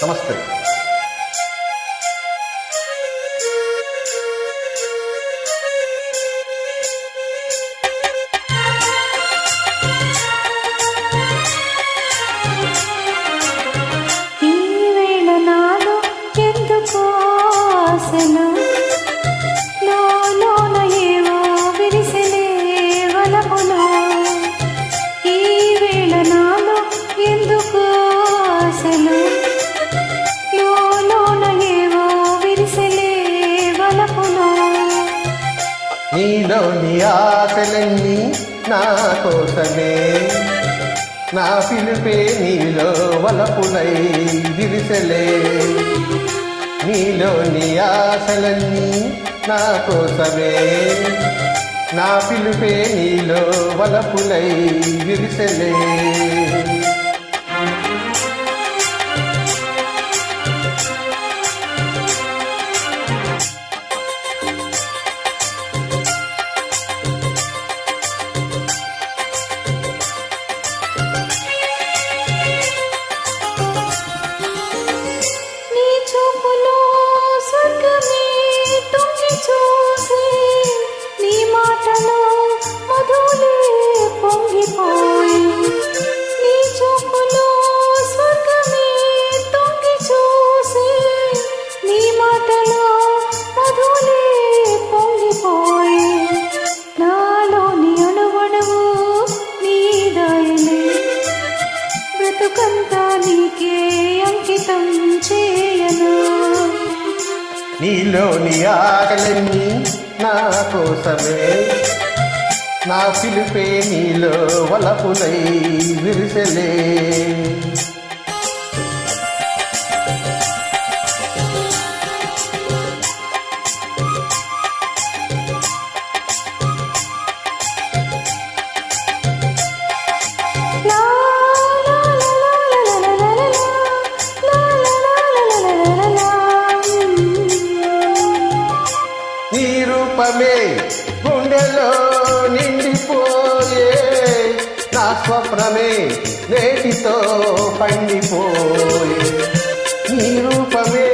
ナマステ。నీలోని ఆశలన్నీ నా కోసమే. నా పిలిపే నీలో వలపులై దిరిసలే నీలోని ఆశలన్నీ నా కోసమే. నా పిలిపే నీలో వలపులై విరిసలే. చూపులో స్వర్గమే తొంగి చూసి నీ మాటలో మధులే పొంగిపోయి నీ చూపులో స్వర్గమే తొంగి చూసి నీ మాటలో మధులే పొంగిపోయి నాలోని అణువణువు నీదాయలే బ్రతుకంతా నీకే అంకితం చే నీలోని ఆకలిని నా కోసమే. నా పిలుపే నీలో వలపులై విరిసలే. రూపమే గుండెలో నిండిపోయే నా స్వప్నమే నేటితో పండిపోయే. నీ రూపమే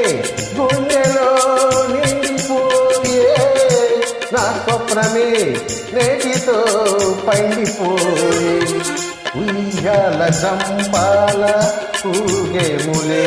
గుండెలో నిండిపోయే నా స్వప్నమే నేటితో పండిపోయే. ఉయ్యాల చంపాల జంపాల ఊగేములే